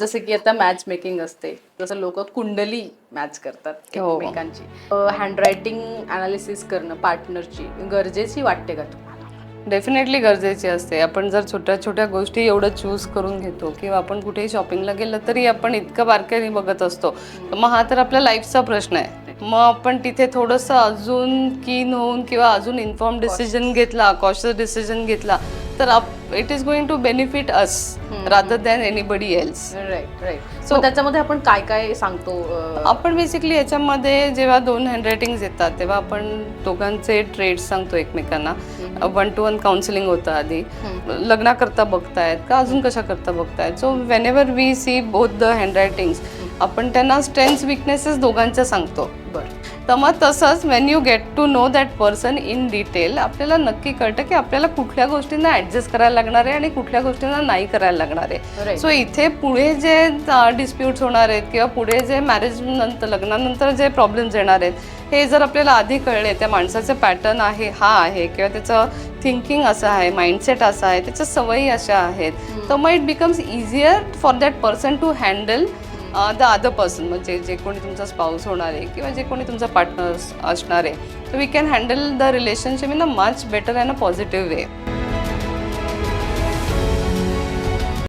जसं की आता मॅच मेकिंग असते जसं लोक कुंडली मॅच करतात हो. एकमेकांची. हँडरायटिंग अनालिसिस करणं पार्टनरची गरजेची वाटते का तुम्हाला? डेफिनेटली गरजेची असते. आपण जर छोट्या छोट्या गोष्टी एवढं चूज करून घेतो किंवा आपण कुठेही शॉपिंगला गेलं तरी आपण इतकं बारकाईने बघत असतो. मग हा तर आपल्या लाईफचा प्रश्न आहे. मग आपण तिथे थोडंसं अजून कीन होऊन किंवा अजून इन्फॉर्म डिसिजन घेतला कॉशियस डिसिजन घेतला तर it is going to benefit us rather than anybody else right right So- so त्याच्यामध्ये आपण काय काय सांगतो आपण बेसिकली याच्यामध्ये जेव्हा दोन हँडरायटिंग्स येतात तेव्हा आपण दोघांचे ट्रेड्स सांगतो एकमेकांना. वन टू वन काउन्सिलिंग होतं आधी. लग्नाकरता बघतायत का अजून कशा करता बघतायत? So whenever we see both the handwritings आपण त्यांना स्ट्रेंथ्स विकनेसेस दोघांच्या सांगतो. बरं. तर मग तसंच when you get to know that person in detail आपल्याला नक्की कळतं की आपल्याला कुठल्या गोष्टींना ॲडजस्ट करायला लागणार आहे आणि कुठल्या गोष्टींना नाही करायला लागणार आहे. सो इथे पुढे जे डिस्प्यूट्स होणार आहेत किंवा पुढे जे मॅरेज नंतर लग्नानंतर जे प्रॉब्लेम्स येणार आहेत हे जर आपल्याला आधी कळले त्या माणसाचं पॅटर्न आहे हा आहे किंवा त्याचं थिंकिंग असं आहे माइंडसेट असं आहे त्याच्या सवयी अशा आहेत तर मग it becomes easier for that person to handle the other person म्हणजे जे कोणी तुमचा स्पाऊस होणार आहे किंवा जे कोणी तुमचा पार्टनर असणार आहे तर we can handle the relationship in a much better and a positive way